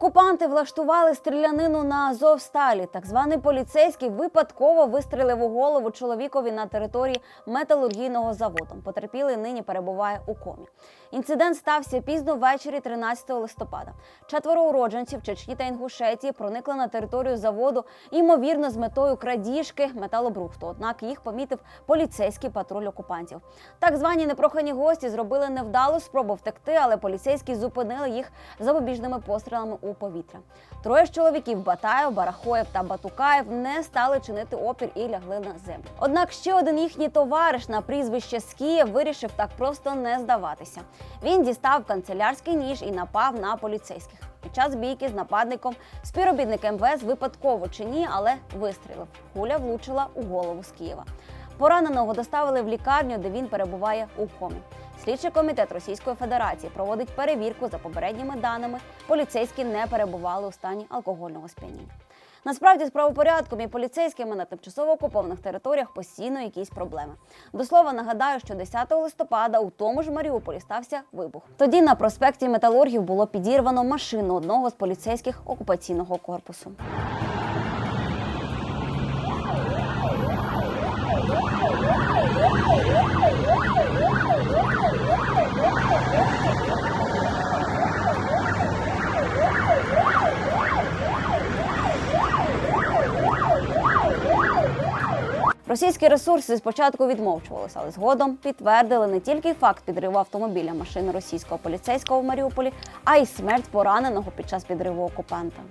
Окупанти влаштували стрілянину на Азовсталі. Так званий поліцейський випадково вистрелив у голову чоловікові на території металургійного заводу. Потерпілий нині перебуває у комі. Інцидент стався пізно ввечері 13 листопада. Четверо уродженців Чечні та Інгушетії проникли на територію заводу, ймовірно, з метою крадіжки металобрухту. Однак їх помітив поліцейський патруль окупантів. Так звані непрохані гості зробили невдалу спробу втекти, але поліцейські зупинили їх запобіжними пострілами у повітря. Троє з чоловіків Батаєв, Барахоєв та Батукаєв не стали чинити опір і лягли на землю. Однак ще один їхній товариш на прізвище Скієв вирішив так просто не здаватися. Він дістав канцелярський ніж і напав на поліцейських. Під час бійки з нападником співробітник МВС випадково чи ні, але вистрілив. Куля влучила у голову з Києва. Пораненого доставили в лікарню, де він перебуває у комі. Слідчий комітет Російської Федерації проводить перевірку за попередніми даними. Поліцейські не перебували у стані алкогольного сп'яніння. Насправді з правопорядком і поліцейськими на тимчасово окупованих територіях постійно якісь проблеми. До слова нагадаю, що 10 листопада у тому ж Маріуполі стався вибух. Тоді на проспекті Металургів було підірвано машину одного з поліцейських окупаційного корпусу. Російські ресурси спочатку відмовчувалися, але згодом підтвердили не тільки факт підриву автомобіля машини російського поліцейського в Маріуполі, а й смерть пораненого під час підриву окупанта.